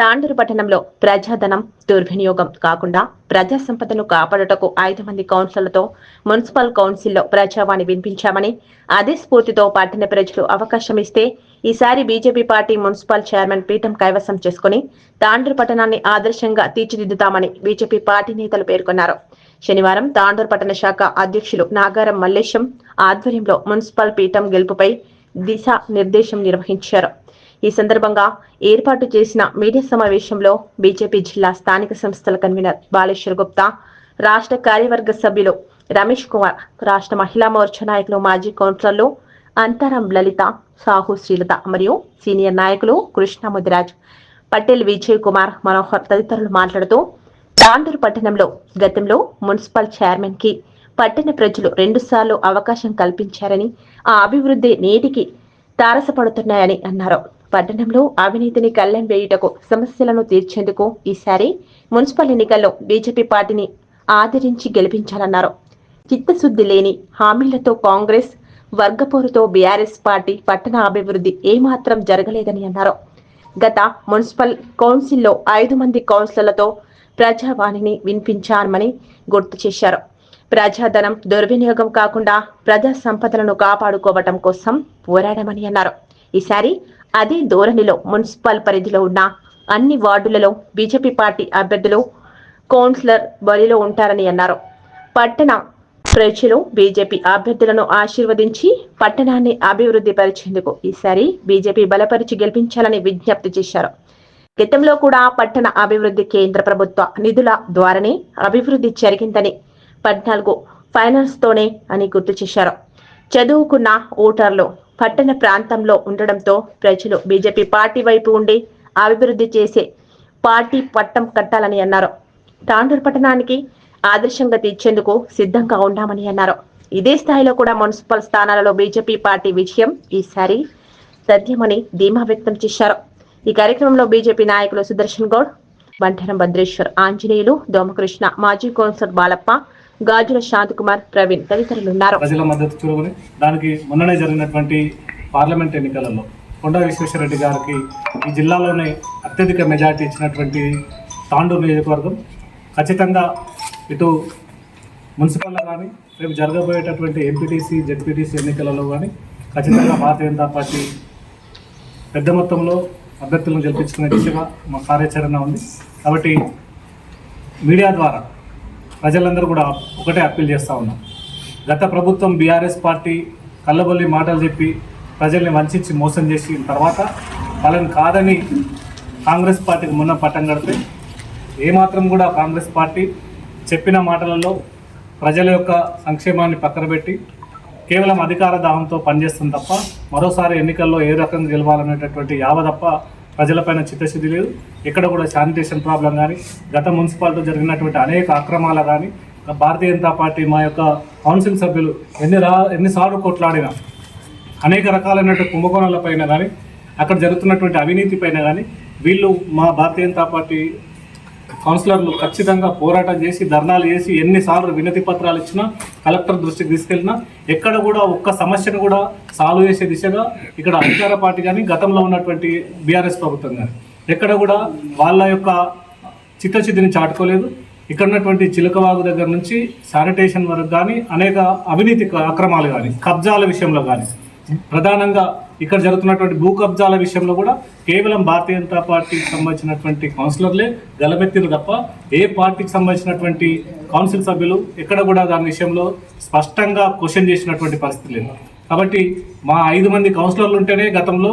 తాండూరు పట్టణంలో ప్రజాధనం దుర్వినియోగం కాకుండా ప్రజా సంపదను కాపాడుటకు ఐదు మంది కౌన్సిలర్లతో మున్సిపల్ కౌన్సిల్లో ప్రజావాణి వినిపించామని అదే స్ఫూర్తితో పట్టణ ప్రజలు అవకాశం ఇస్తే ఈసారి బీజేపీ పార్టీ మున్సిపల్ చైర్మన్ పీఠం కైవసం చేసుకుని తాండూరు పట్టణాన్ని ఆదర్శంగా తీర్చిదిద్దుతామని బీజేపీ పార్టీ నేతలు పేర్కొన్నారు. శనివారం తాండూరు పట్టణ శాఖ అధ్యక్షులు నాగారం మల్లేశం ఆధ్వర్యంలో మున్సిపల్ పీఠం గెలుపుపై దిశా నిర్దేశం నిర్వహించారు. ఈ సందర్భంగా ఏర్పాటు చేసిన మీడియా సమావేశంలో బీజేపీ జిల్లా స్థానిక సంస్థల కన్వీనర్ బాలేశ్వర్ గుప్తా రాష్ట్ర కార్యవర్గ సభ్యులు రమేష్ కుమార్ రాష్ట్ర మహిళా మోర్చా నాయకులు మాజీ కౌన్సిలర్లు అంతరం లలిత సాహు శ్రీలత మరియు సీనియర్ నాయకులు కృష్ణ ముదిరాజ్ పటేల్ విజయ్ కుమార్ మనోహర్ తదితరులు మాట్లాడుతూ తాండూరు పట్టణంలో గతంలో మున్సిపల్ చైర్మన్కి పట్టణ ప్రజలు రెండుసార్లు అవకాశం కల్పించారని ఆ అభివృద్ధి నేటికి తారసపడుతున్నాయని అన్నారు. పట్టణంలో అవినీతిని కళ్ళెం వేయుటకు సమస్యలను తీర్చేందుకు ఈసారి మున్సిపల్ ఎన్నికల్లో బీజేపీ పార్టీని ఆదరించి గెలిపించాలన్నారు. చిత్తశుద్ధి లేని హామీలతో కాంగ్రెస్ వర్గపోరుతో బీఆర్ఎస్ పార్టీ పట్టణ అభివృద్ధి ఏమాత్రం జరగలేదని అన్నారు. గత మున్సిపల్ కౌన్సిల్లో ఐదు మంది కౌన్సిలర్లతో ప్రజావాణిని వినిపించామని గుర్తు చేశారు. ప్రజాధనం దుర్వినియోగం కాకుండా ప్రజా సంపదలను కాపాడుకోవటం కోసం పోరాడమని అన్నారు. ఈసారి అదే ధోరణిలో మున్సిపల్ పరిధిలో ఉన్న అన్ని వార్డులలో బీజేపీ పార్టీ అభ్యర్థులు కౌన్సిలర్ బరిలో ఉంటారని అన్నారు. పట్టణ ప్రజలు బీజేపీ అభ్యర్థులను ఆశీర్వదించి పట్టణాన్ని అభివృద్ధి పరిచేందుకు ఈసారి బీజేపీ బలపరిచి గెలిపించాలని విజ్ఞప్తి చేశారు. గతంలో కూడా పట్టణ అభివృద్ధి కేంద్ర ప్రభుత్వ నిధుల ద్వారానే అభివృద్ధి జరిగిందని పద్నాలుగు ఫైనాన్స్ తోనే అని గుర్తు చేశారు. చదువుకున్న ఓటర్లు పట్టణ ప్రాంతంలో ఉండడంతో ప్రజలు బీజేపీ పార్టీ వైపు ఉండి అభివృద్ధి చేసే పార్టీ పట్టం కట్టాలని అన్నారు. తాండూరు పట్టణానికి ఆదర్శంగా తీర్చేందుకు సిద్ధంగా ఉన్నామని అన్నారు. ఇదే స్థాయిలో కూడా మున్సిపల్ స్థానాలలో బీజేపీ పార్టీ విజయం ఈసారి సత్యమని ధీమా వ్యక్తం చేశారు. ఈ కార్యక్రమంలో బీజేపీ నాయకులు సుదర్శన్ గౌడ్ బంఠరం భద్రేశ్వర్ ఆంజనేయులు దోమకృష్ణ మాజీ కౌన్సిలర్ బాలప్ప గాజుల శాంతకుమార్ ప్రవీణ్ తదితరులున్నారు. ప్రజల మద్దతు చూరగొని దానికి మొన్ననే జరిగినటువంటి పార్లమెంట్ ఎన్నికలలో కొండా విశ్వేశ్వరరెడ్డి గారికి ఈ జిల్లాలోనే అత్యధిక మెజార్టీ ఇచ్చినటువంటి తాండూరు నియోజకవర్గం ఖచ్చితంగా ఇటు మున్సిపల్లో కానీ రేపు జరగబోయేటటువంటి ఎంపీటీసీ జెడ్పీటీసీ ఎన్నికలలో కానీ ఖచ్చితంగా భారతీయ జనతా పార్టీ పెద్ద మొత్తంలో అభ్యర్థులను గెలిపించుకునే దిశగా మా కార్యాచరణ ఉంది. కాబట్టి మీడియా ద్వారా ప్రజలందరూ కూడా ఒకటే అప్పీల్ చేస్తూ ఉన్నాం. గత ప్రభుత్వం బీఆర్ఎస్ పార్టీ కళ్ళబొల్లి మాటలు చెప్పి ప్రజల్ని వంచి మోసం చేసిన తర్వాత వాళ్ళని కాదని కాంగ్రెస్ పార్టీకి మొన్న పట్టం కడితే ఏమాత్రం కూడా కాంగ్రెస్ పార్టీ చెప్పిన మాటలలో ప్రజల యొక్క సంక్షేమాన్ని పక్కన పెట్టి కేవలం అధికార దాహంతో పనిచేస్తుంది తప్ప మరోసారి ఎన్నికల్లో ఏ రకంగా గెలవాలనేటటువంటి యావ తప్ప ప్రజలపైన చిత్తశుద్ధి లేదు. ఎక్కడ కూడా శానిటేషన్ ప్రాబ్లం కానీ గత మున్సిపాలిటీ జరిగినటువంటి అనేక అక్రమాలు కానీ భారతీయ జనతా పార్టీ మా యొక్క కౌన్సిల్ సభ్యులు ఎన్ని రా ఎన్నిసార్లు కొట్లాడినా అనేక రకాలైనటువంటి కుంభకోణాలపైన కానీ అక్కడ జరుగుతున్నటువంటి అవినీతి పైన కానీ వీళ్ళు మా భారతీయ జనతా పార్టీ కౌన్సిలర్లు ఖచ్చితంగా పోరాటం చేసి ధర్నాలు చేసి ఎన్నిసార్లు వినతి పత్రాలు ఇచ్చినా కలెక్టర్ దృష్టికి తీసుకెళ్ళినా ఎక్కడ కూడా ఒక్క సమస్యను కూడా సాల్వ్ చేసే దిశగా ఇక్కడ అధికార పార్టీ కానీ గతంలో ఉన్నటువంటి బీఆర్ఎస్ ప్రభుత్వం కానీ ఎక్కడ కూడా వాళ్ళ యొక్క చిత్తశుద్ధిని చాటుకోలేదు. ఇక్కడ ఉన్నటువంటి చిలకవాగు దగ్గర నుంచి శానిటేషన్ వరకు కానీ అనేక అవినీతి అక్రమాలు కానీ కబ్జాల విషయంలో కానీ ప్రధానంగా ఇక్కడ జరుగుతున్నటువంటి భూ కబ్జాల విషయంలో కూడా కేవలం భారతీయ జనతా పార్టీకి సంబంధించినటువంటి కౌన్సిలర్లే గలమెత్తిరు తప్ప ఏ పార్టీకి సంబంధించినటువంటి కౌన్సిల్ సభ్యులు ఎక్కడ కూడా దాని విషయంలో స్పష్టంగా క్వశ్చన్ చేసినటువంటి పరిస్థితి లేదు. కాబట్టి మా ఐదు మంది కౌన్సిలర్లు ఉంటేనే గతంలో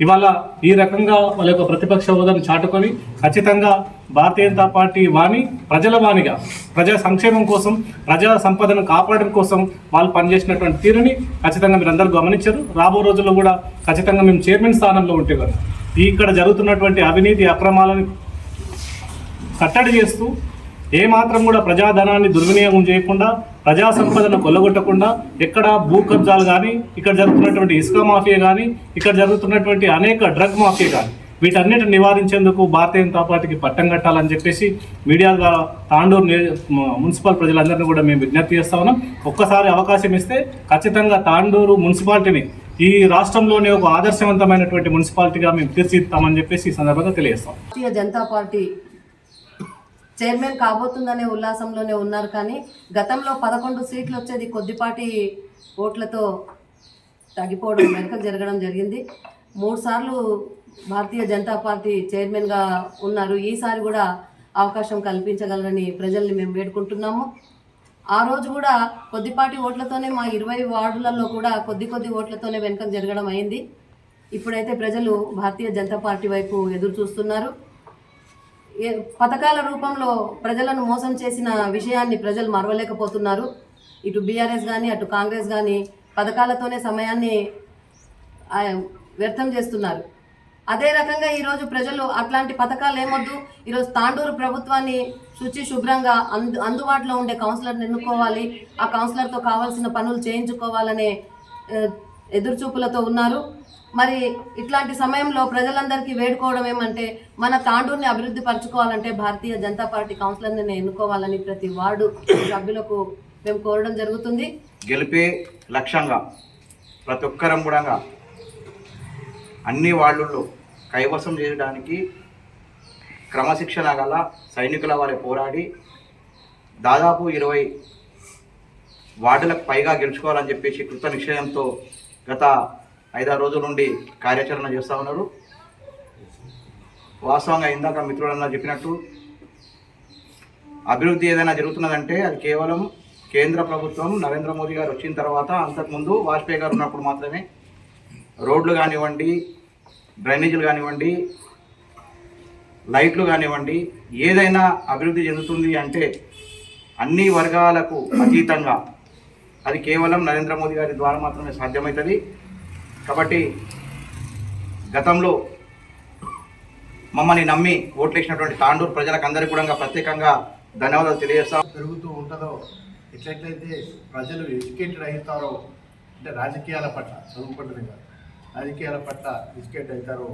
ఇవాళ ఈ రకంగా వాళ్ళ యొక్క ప్రతిపక్ష హోదాను చాటుకొని ఖచ్చితంగా భారతీయ జనతా పార్టీ వాణి ప్రజల వాణిగా ప్రజా సంక్షేమం కోసం ప్రజా సంపదను కాపాడడం కోసం వాళ్ళు పనిచేసినటువంటి తీరుని ఖచ్చితంగా మీరు అందరూ గమనించారు. రాబో రోజుల్లో కూడా ఖచ్చితంగా మేము చైర్మన్ స్థానంలో ఉంటే ఇక్కడ జరుగుతున్నటువంటి అవినీతి అక్రమాలను కట్టడి చేస్తూ ఏ మాత్రం కూడా ప్రజాధనాన్ని దుర్వినియోగం చేయకుండా ప్రజా సంపదను కొల్లగొట్టకుండా ఎక్కడ భూ కబ్జాలు కానీ ఇక్కడ జరుగుతున్నటువంటి ఇసుక మాఫియా కానీ ఇక్కడ జరుగుతున్నటువంటి అనేక డ్రగ్ మాఫియా కానీ వీటన్నిటిని నివారించేందుకు భారతీయ జనతా పార్టీకి పట్టం కట్టాలని చెప్పేసి మీడియా ద్వారా తాండూరు మున్సిపల్ ప్రజలందరినీ కూడా మేము విజ్ఞప్తి చేస్తా ఉన్నాం. ఒక్కసారి అవకాశం ఇస్తే ఖచ్చితంగా తాండూరు మున్సిపాలిటీని ఈ రాష్ట్రంలోనే ఒక ఆదర్శవంతమైనటువంటి మున్సిపాలిటీగా మేము తీర్చిదిద్దామని చెప్పేసి ఈ సందర్భంగా తెలియజేస్తాం. భారతీయ జనతా పార్టీ చైర్మన్ కాబోతుందనే ఉల్లాసంలోనే ఉన్నారు కానీ గతంలో పదకొండు సీట్లు వచ్చేది కొద్దిపాటి ఓట్లతో తగ్గిపోవడం వెనుక జరగడం జరిగింది. మూడుసార్లు భారతీయ జనతా పార్టీ చైర్మన్గా ఉన్నారు. ఈసారి కూడా అవకాశం కల్పించగలరని ప్రజల్ని మేము వేడుకుంటున్నాము. ఆ రోజు కూడా కొద్దిపాటి ఓట్లతోనే మా ఇరవై వార్డులలో కూడా కొద్ది కొద్ది ఓట్లతోనే వెనుక జరగడం అయింది. ఇప్పుడైతే ప్రజలు భారతీయ జనతా పార్టీ వైపు ఎదురు చూస్తున్నారు పథకాల రూపంలో ప్రజలను మోసం చేసిన విషయాన్ని ప్రజలు మరవలేకపోతున్నారు. ఇటు బీఆర్ఎస్ కానీ అటు కాంగ్రెస్ కానీ పథకాలతోనే సమయాన్ని వ్యర్థం చేస్తున్నారు. అదే రకంగా ఈరోజు ప్రజలు అట్లాంటి పథకాలు ఏమొద్దు. ఈరోజు తాండూరు ప్రభుత్వాన్ని శుచి శుభ్రంగా అందు అందుబాటులో ఉండే కౌన్సిలర్ని ఎన్నుకోవాలి. ఆ కౌన్సిలర్తో కావాల్సిన పనులు చేయించుకోవాలనే ఎదురుచూపులతో ఉన్నారు. మరి ఇట్లాంటి సమయంలో ప్రజలందరికీ వేడుకోవడం ఏమంటే మన తాండూరుని అభివృద్ధి పరచుకోవాలంటే భారతీయ జనతా పార్టీ కౌన్సిలర్ని ఎన్నుకోవాలని ప్రతి వార్డు సభ్యులకు మేము కోరడం జరుగుతుంది. గెలిపే లక్ష్యంగా ప్రతి ఒక్కరం కూడా అన్ని వార్డుల్లో కైవసం చేయడానికి క్రమశిక్షణ గల సైనికుల వారి పోరాడి దాదాపు ఇరవై వార్డులకు పైగా గెలుచుకోవాలని చెప్పేసి కృత నిశ్చయంతో గత ఐదారు రోజుల నుండి కార్యాచరణ చేస్తూ ఉన్నారు. వాస్తవంగా ఇందాక మిత్రులన్నా చెప్పినట్టు అభివృద్ధి ఏదైనా జరుగుతున్నదంటే అది కేవలం కేంద్ర ప్రభుత్వం నరేంద్ర మోదీ గారు వచ్చిన తర్వాత అంతకుముందు వాజ్పేయి గారు ఉన్నప్పుడు మాత్రమే రోడ్లు కానివ్వండి డ్రైనేజీలు కానివ్వండి లైట్లు కానివ్వండి ఏదైనా అభివృద్ధి చెందుతుంది అంటే అన్ని వర్గాలకు అతీతంగా అది కేవలం నరేంద్ర మోదీ గారి ద్వారా మాత్రమే సాధ్యమవుతుంది. కాబట్టి గతంలో మమ్మల్ని నమ్మి ఓట్లేసినటువంటి తాండూరు ప్రజలకు అందరికీ కూడా ప్రత్యేకంగా ధన్యవాదాలు తెలియజేస్తాం పెరుగుతూ ఉంటుందో ఎట్లయితే ప్రజలు ఎడ్యుకేటెడ్ అవుతారో అంటే రాజకీయాల పట్ల చదువుకుంటుంది కాదు రాజకీయాల పట్ల ఎడ్యుకేట్ అవుతారో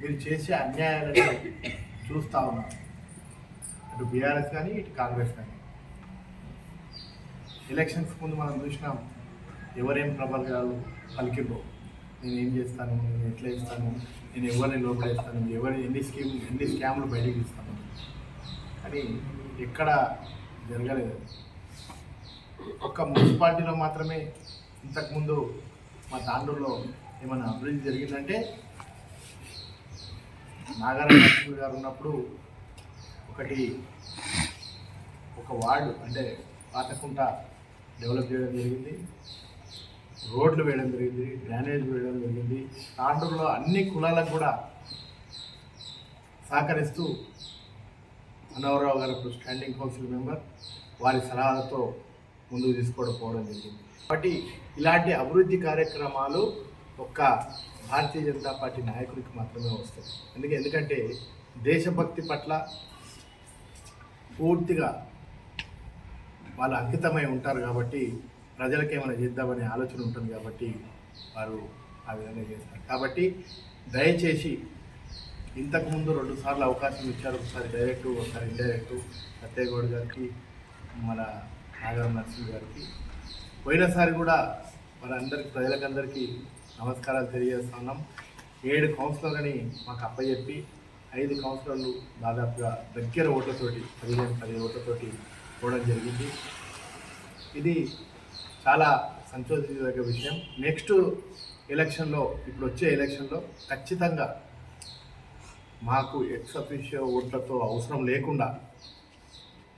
మీరు చేసే అన్యాయాలను చూస్తూ ఉన్నారు. అటు బీఆర్ఎస్ కానీ ఇటు కాంగ్రెస్ కానీ. ఎలక్షన్స్ ముందు మనం చూసినాం ఎవరేం ప్రబలాలు పలికిందో నేను ఏం చేస్తాను? నేను ఎట్లా ఇస్తాను? నేను ఎవరిని లోపలేస్తాను ఎవరిని ఎన్ని స్కీమ్ ఎన్ని స్కామ్లు బయటకు ఇస్తాను? కానీ ఎక్కడ జరగలేదు. ఒక్క మున్సిపాలిటీలో మాత్రమే ఇంతకుముందు మా తాండూరులో ఏమైనా అభివృద్ధి జరిగిందంటే నాగారాయణ గారు ఉన్నప్పుడు ఒకటి ఒక వార్డు అంటే పాతకుంట డెవలప్ చేయడం జరిగింది. రోడ్లు వేయడం జరిగింది డ్రైనేజ్ వేయడం జరిగింది. తాండూరులో అన్ని కులాలకు కూడా సహకరిస్తూ మనోహరరావు గారు స్టాండింగ్ కౌన్సిల్ మెంబర్ వారి సలహాలతో ముందుకు తీసుకోవడం పోవడం జరిగింది. కాబట్టి ఇలాంటి అభివృద్ధి కార్యక్రమాలు ఒక్క భారతీయ జనతా పార్టీ నాయకుడికి మాత్రమే వస్తాయి. అందుకే ఎందుకంటే దేశభక్తి పట్ల పూర్తిగా వాళ్ళు అంకితమై ఉంటారు కాబట్టి ప్రజలకు ఏమైనా చేద్దామనే ఆలోచన ఉంటుంది కాబట్టి వారు ఆ విధంగా చేస్తారు. కాబట్టి దయచేసి ఇంతకుముందు రెండు సార్లు అవకాశం ఇచ్చారు. ఒకసారి డైరెక్ట్ ఒకసారి ఇండైరెక్ట్ సత్యగౌడ్ గారికి మన నాగరం నరసింహ గారికి. పోయినసారి కూడా మనందరికి ప్రజలకందరికీ నమస్కారాలు తెలియజేస్తున్నాం. ఏడు కౌన్సిలర్లని మాకు అప్పచెప్పి ఐదు కౌన్సిలర్లు దాదాపుగా దగ్గర ఓట్లతోటి పదిహేను పదిహేను ఓట్లతోటి పోవడం జరిగింది. ఇది చాలా సంతోషించదగ్గ విషయం. నెక్స్ట్ ఎలక్షన్లో ఇప్పుడు వచ్చే ఎలక్షన్లో ఖచ్చితంగా మాకు ఎక్స్ అఫీషియో ఓట్లతో అవసరం లేకుండా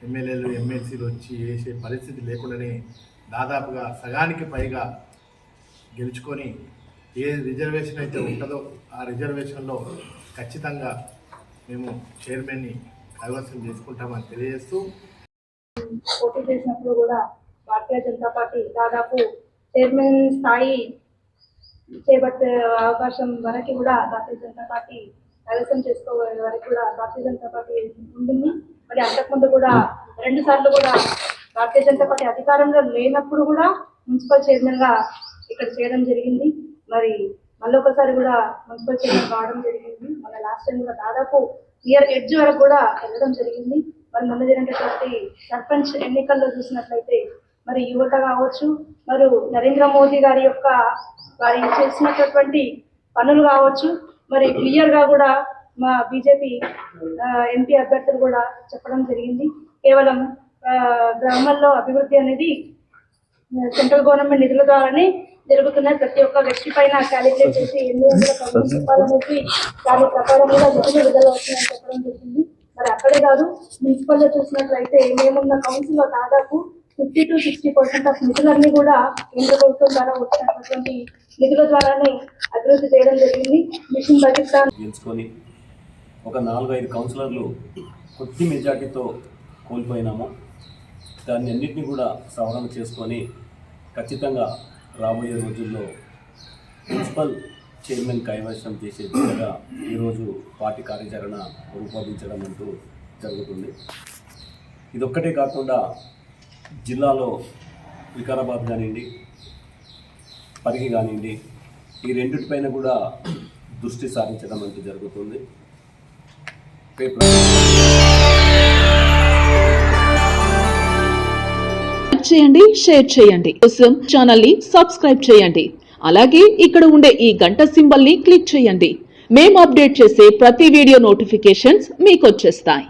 ఎమ్మెల్యేలు ఎమ్మెల్సీలు వచ్చి వేసే పరిస్థితి లేకుండానే దాదాపుగా సగానికి పైగా గెలుచుకొని ఏ రిజర్వేషన్ అయితే ఉంటుందో ఆ రిజర్వేషన్లో ఖచ్చితంగా మేము చైర్మన్ని కైవసం చేసుకుంటామని తెలియజేస్తూ పోటీ చేసినప్పుడు కూడా భారతీయ జనతా పార్టీ దాదాపు చైర్మన్ స్థాయి చేపట్టే అవకాశం వరకు కూడా భారతీయ జనతా పార్టీ కైవసం చేసుకోగలిగే వరకు కూడా భారతీయ జనతా పార్టీ ఉండింది మరి అంతకుముందు కూడా రెండు సార్లు కూడా భారతీయ జనతా పార్టీ అధికారంలో లేనప్పుడు కూడా మున్సిపల్ చైర్మన్గా ఇక్కడ చేయడం జరిగింది. మరి మళ్ళీ ఒకసారి కూడా మున్సిపల్ చైర్మన్ కావడం జరిగింది. మన లాస్ట్ టైం కూడా దాదాపు ఇయర్ ఎడ్జ్ వరకు కూడా వెళ్ళడం జరిగింది. మరి మొన్న జరిగినటువంటి సర్పంచ్ ఎన్నికల్లో చూసినట్లయితే మరి యువత కావచ్చు మరి నరేంద్ర మోదీ గారి యొక్క వారి చేసినటువంటి పనులు కావచ్చు మరి క్లియర్గా కూడా మా బీజేపీ ఎంపీ అభ్యర్థులు కూడా చెప్పడం జరిగింది. కేవలం గ్రామాల్లో అభివృద్ధి అనేది సెంట్రల్ గవర్నమెంట్ నిధుల ద్వారానే జరుగుతున్నాయి ప్రతి ఒక్క వ్యక్తి పైన క్యాలిక్యులేట్ చేసి ఎన్ని వందల కౌన్సిల్ చెప్పాలనేసి దాని ప్రకారంగా నిధులు విడుదల అవుతుందని చెప్పడం జరిగింది. మరి అక్కడే కాదు మున్సిపల్లో చూసినట్లయితే మేమున్న కౌన్సిల్లో దాదాపు fifty to sixty percent of నిధులన్నీ కూడా కేంద్ర ప్రభుత్వం ద్వారా వచ్చినటువంటి నిధుల ద్వారానే అభివృద్ధి చేయడం జరిగింది. మిషన్ బడ్జెట్ గెలుచుకొని ఒక నాలుగు ఐదు కౌన్సిలర్లు కొద్ది మెజార్టీతో కోల్పోయినాము. దాన్ని అన్నింటినీ కూడా సవరణ చేసుకొని ఖచ్చితంగా రాబోయే రోజుల్లో మున్సిపల్ చైర్మన్ కైవశం చేసే దిశగా ఈరోజు పార్టీ కార్యాచరణ రూపొందించడం అంటూ జరుగుతుంది. ఇదొక్కటే కాకుండా జిల్లాలో వికారాబాద్ కానివ్వండి పరిగి కానివ్వండి ఈ రెండిటిపైన కూడా దృష్టి సారించడం అంటూ జరుగుతుంది. చేయండి షేర్ చేయండి. కోసం ఛానల్ని సబ్స్క్రైబ్ చేయండి. అలాగే ఇక్కడ ఉండే ఈ గంట సింబల్ని క్లిక్ చేయండి. మేము అప్డేట్ చేసే ప్రతి వీడియో నోటిఫికేషన్స్ మీకు వచ్చేస్తాయి.